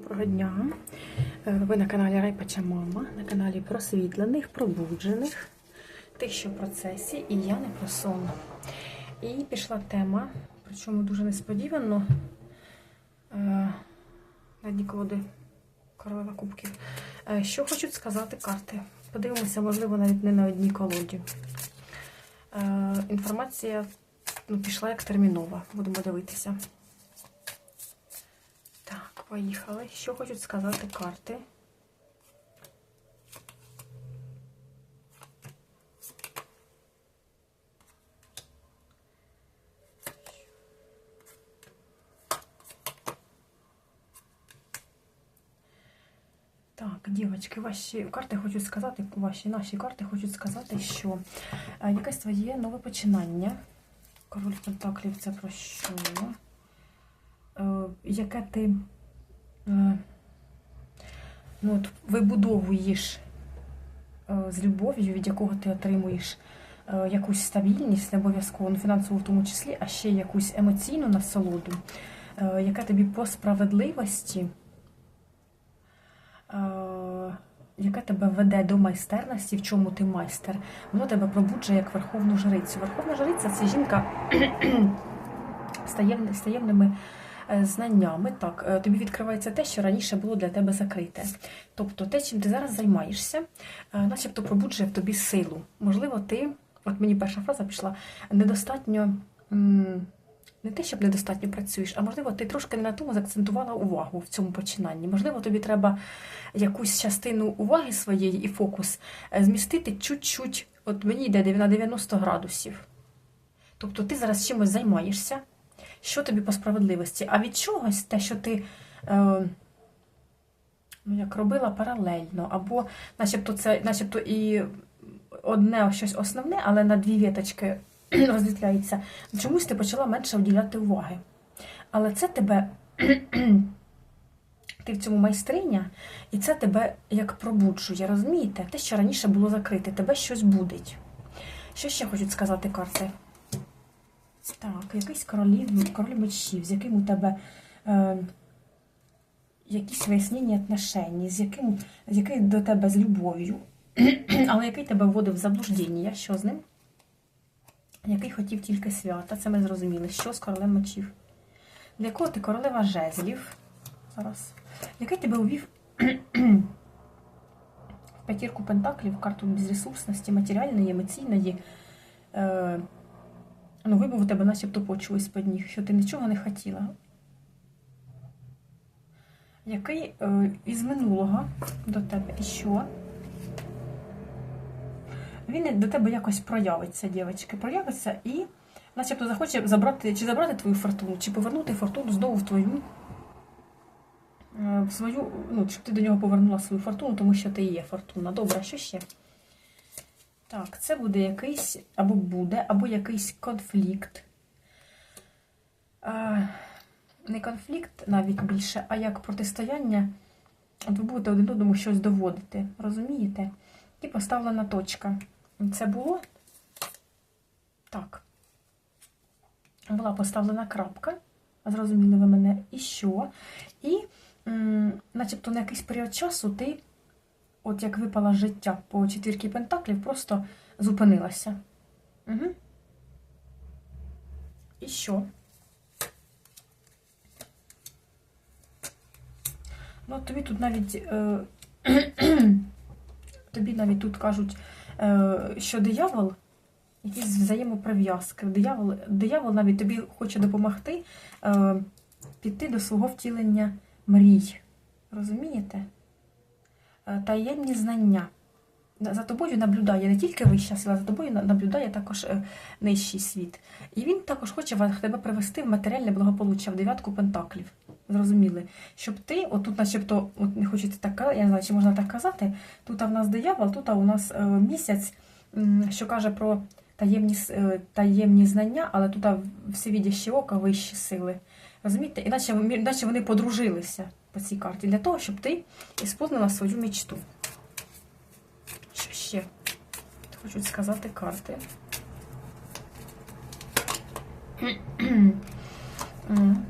Доброго дня! Е, Ви на каналі Райпача Мама, на каналі просвітлених, пробуджених, тих, що в процесі, і я не про сон. І пішла тема, причому дуже несподівано. е, На дні колоди королева кубків. Е, Що хочуть сказати карти? Подивимося, можливо, навіть не на одній колоді. Інформація ну, пішла як термінова. Будемо дивитися. Поїхали. Що хочуть сказати карти? Так, дівчатки, ваші карти хочуть сказати, ваші наші карти хочуть сказати, що е, якесь твоє нове починання. Король Пентаклів це про що? Е, яке ти ну, от, вибудовуєш е, з любов'ю, від якого ти отримуєш е, якусь стабільність, не обов'язково ну, фінансову в тому числі, а ще якусь емоційну насолоду, е, яка тобі по справедливості, е, яка тебе веде до майстерності, в чому ти майстер, воно тебе пробуджує як верховну жрицю. Верховна жриця це жінка з таємними е, знаннями. Так, е, тобі відкривається те, що раніше було для тебе закрите. Тобто те, чим ти зараз займаєшся, е, начебто пробуджує в тобі силу. Можливо, ти, от мені перша фраза пішла, недостатньо. Не те, щоб недостатньо працюєш, а можливо, ти трошки не на тому заакцентувала увагу в цьому починанні. Можливо, тобі треба якусь частину уваги своєї і фокус е, змістити чуть-чуть. От мені йде на 90 градусів. Тобто ти зараз чимось займаєшся, що тобі по справедливості, а від чогось те, що ти е, ну, як робила паралельно, або начебто це начебто і одне щось основне, але на дві віточки розділяється. Чомусь ти почала менше уділяти уваги. Але це тебе, ти в цьому майстриня, і це тебе як пробуджує, розумієте? Те, що раніше було закрите, тебе щось будить. Що ще хочуть сказати карти? Так, якийсь королів, король мечів, з яким у тебе е, якісь вияснення отношень, з яким, з який до тебе з любов'ю, але який тебе вводив в заблуждення. Що з ним? Який хотів тільки свята, це ми зрозуміли. Що з королем мечів? Для якого ти королева жезлів? Зараз. Який тебе увів в п'ятірку пентаклів, карту безресурсності, матеріальної, емоційної. Е, Ну, вибув у тебе начебто почули з-під ніг, що ти нічого не хотіла. Який е, із минулого до тебе і що? Він до тебе якось проявиться, дівчатки, проявиться і начебто захоче забрати, чи забрати твою фортуну, чи повернути фортуну знову в твою, е, в свою, ну, щоб ти до нього повернула свою фортуну, тому що ти є фортуна. Добре, що ще? Так, це буде якийсь, або буде, або якийсь конфлікт. А, не конфлікт навіть більше, а як протистояння. От ви будете один одному щось доводити, розумієте? І поставлена точка. Це було так. Була поставлена крапка, зрозуміли ви мене, і що? І, м, начебто, на якийсь період часу ти от як випала життя по четвірки пентаклів, просто зупинилася. Угу. І що? Ну, тобі тут навіть е, тобі навіть тут кажуть, е, що диявол, якісь взаємоприв'язки. Диявол, диявол навіть тобі хоче допомогти е, піти до свого втілення мрій. Розумієте? Е, таємні знання. За тобою наблюдає не тільки вища сила, за тобою наблюдає також е, нижчий світ. І він також хоче тебе привести в матеріальне благополуччя, в дев'ятку пентаклів. Зрозуміли, щоб ти, отут, начебто, от не хочеться так я не знаю, чи можна так казати. Тут в нас диявол, тут у нас е, місяць, що каже про таємні, таємні знання, але тут всевідящі ока, вищі сили. Розумієте? Іначе, іначе вони подружилися по цій карті для того, щоб ти ісполнила свою мечту. Що ще хочуть сказати карти?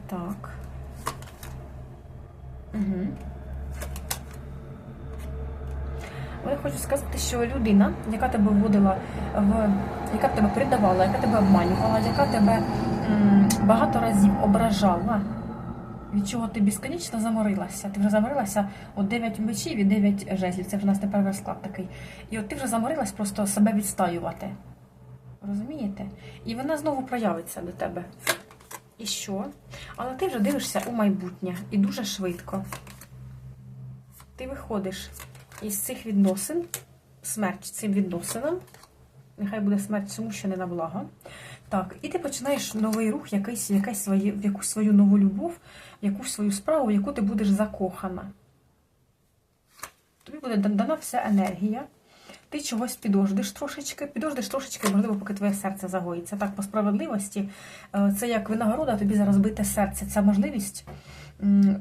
Так. Угу. Я хочу сказати, що людина, яка тебе вводила в яка тебе передавала, яка тебе обманювала, яка тебе багато разів ображала, від чого ти безконечно заморилася. Ти вже заморилася от 9 мечів і 9 жезлів. Це вже у нас тепер розклад такий. І от ти вже заморилась просто себе відстаювати. Розумієте? І вона знову проявиться до тебе. І що? Але ти вже дивишся у майбутнє і дуже швидко. Ти виходиш із цих відносин, смерть цим відносинам. Нехай буде смерть цьому, що не на благо. Так, і ти починаєш новий рух, якийсь, якась своє, в якусь свою нову любов, в якусь свою справу, в яку ти будеш закохана. Тобі буде дана вся енергія. Ти чогось підождеш трошечки, підождеш трошечки, можливо, поки твоє серце загоїться. Так, по справедливості, е, це як винагорода тобі за розбите серце. Це можливість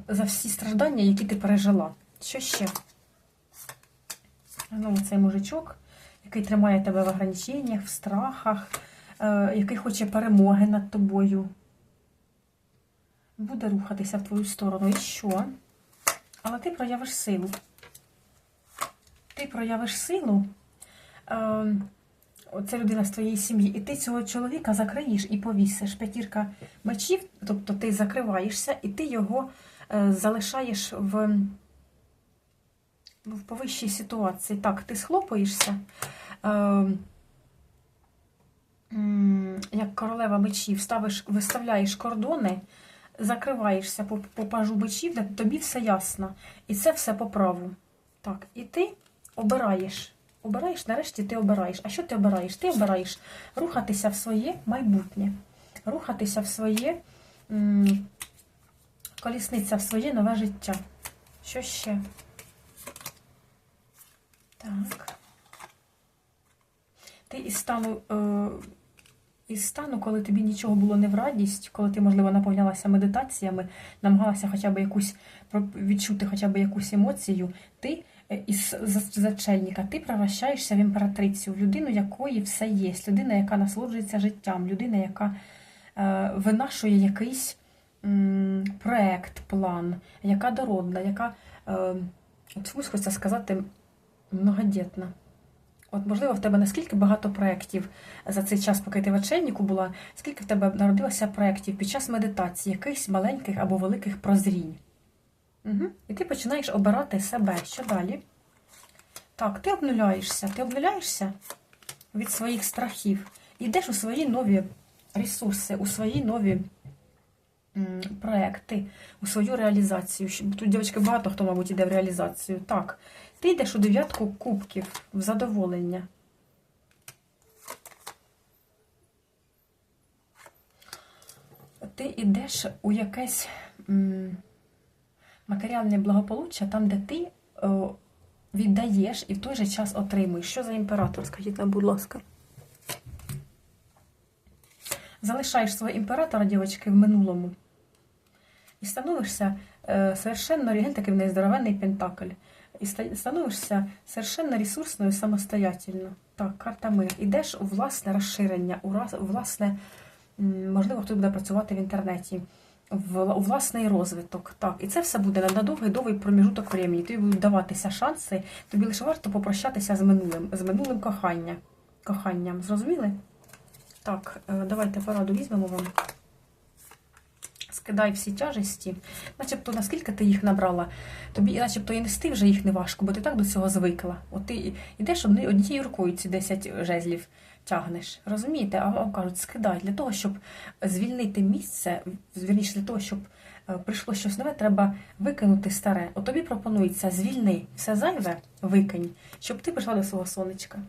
за всі страждання, які ти пережила. Що ще? Ну, цей мужичок, який тримає тебе в ограниченнях, в страхах, який хоче перемоги над тобою. Буде рухатися в твою сторону. І що? Але ти проявиш силу. Ти проявиш силу. Е, Це людина з твоєї сім'ї, і ти цього чоловіка закриєш і повісиш. П'ятірка мечів, тобто ти закриваєшся, і ти його е, залишаєш в в повищій ситуації. Так, ти схлопаєшся, е, як королева мечів, ставиш, виставляєш кордони, закриваєшся по, по пажу мечів, де тобі все ясно. І це все по праву. Так, і ти обираєш. Обираєш, нарешті ти обираєш. А що ти обираєш? Ти обираєш рухатися в своє майбутнє, рухатися в своє м колісниця в своє нове життя. Що ще? Так. Ти із стану, е, із стану, коли тобі нічого було не в радість, коли ти, можливо, наповнялася медитаціями, намагалася хоча б якусь відчути хоча б якусь емоцію, ти із зачельника, ти превращаєшся в імператрицю, в людину, якої все є, людина, яка насолоджується життям, людина, яка е, винашує якийсь м, проект, план, яка дородна, яка, е, чомусь хочеться сказати, многодітна. От, можливо, в тебе наскільки багато проєктів за цей час, поки ти в очельнику була, скільки в тебе народилося проєктів під час медитації, якихось маленьких або великих прозрінь. Угу. І ти починаєш обирати себе. Що далі? Так, ти обнуляєшся. Ти обнуляєшся від своїх страхів. Йдеш у свої нові ресурси, у свої нові проекти, у свою реалізацію. Тут, дівчатки, багато хто, мабуть, йде в реалізацію. Так, ти йдеш у дев'ятку кубків в задоволення. Ти йдеш у якесь. Матеріальне благополуччя там, де ти о, віддаєш і в той же час отримуєш. Що за імператор? Скажіть нам, будь ласка. Залишаєш свого імператора, дівчатки, в минулому. І становишся е, совершенно реген, такий в неї здоровенний пентакль. І становишся совершенно ресурсною самостоятельно. Так, карта мир. Ідеш у власне розширення, у власне, можливо, хтось буде працювати в інтернеті в власний розвиток. Так, І це все буде на довгий довгий проміжуток времени. Тобі будуть даватися шанси, тобі лише варто попрощатися з минулим, з минулим кохання, коханням. Зрозуміли? Так, е, давайте пораду візьмемо вам. Скидай всі тяжесті, начебто, наскільки ти їх набрала, тобі начебто і нести вже їх не важко, бо ти так до цього звикла. От ти йдеш однією рукою ці 10 жезлів тягнеш. Розумієте? А вам кажуть, скидай. Для того, щоб звільнити місце, вірніше, для того, щоб е, прийшло щось нове, треба викинути старе. От тобі пропонується звільни все зайве, викинь, щоб ти прийшла до свого сонечка.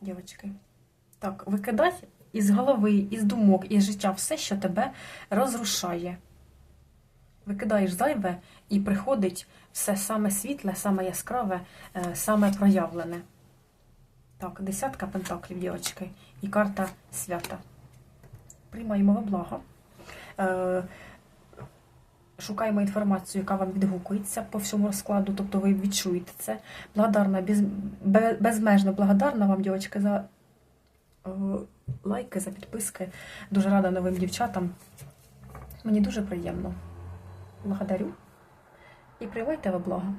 Дівочки. Так, викидай із голови, із думок, із життя все, що тебе розрушає. Викидаєш зайве і приходить все саме світле, саме яскраве, е, саме проявлене. Так, десятка пентаклів, дівчатки, і карта свята. Приймаємо во благо. Е, Шукаємо інформацію, яка вам відгукується по всьому розкладу, тобто ви відчуєте це. Благодарна, без, безмежно благодарна вам, дівчатки, за е, лайки, за підписки. Дуже рада новим дівчатам. Мені дуже приємно. Благодарю. і приймайте ви блага.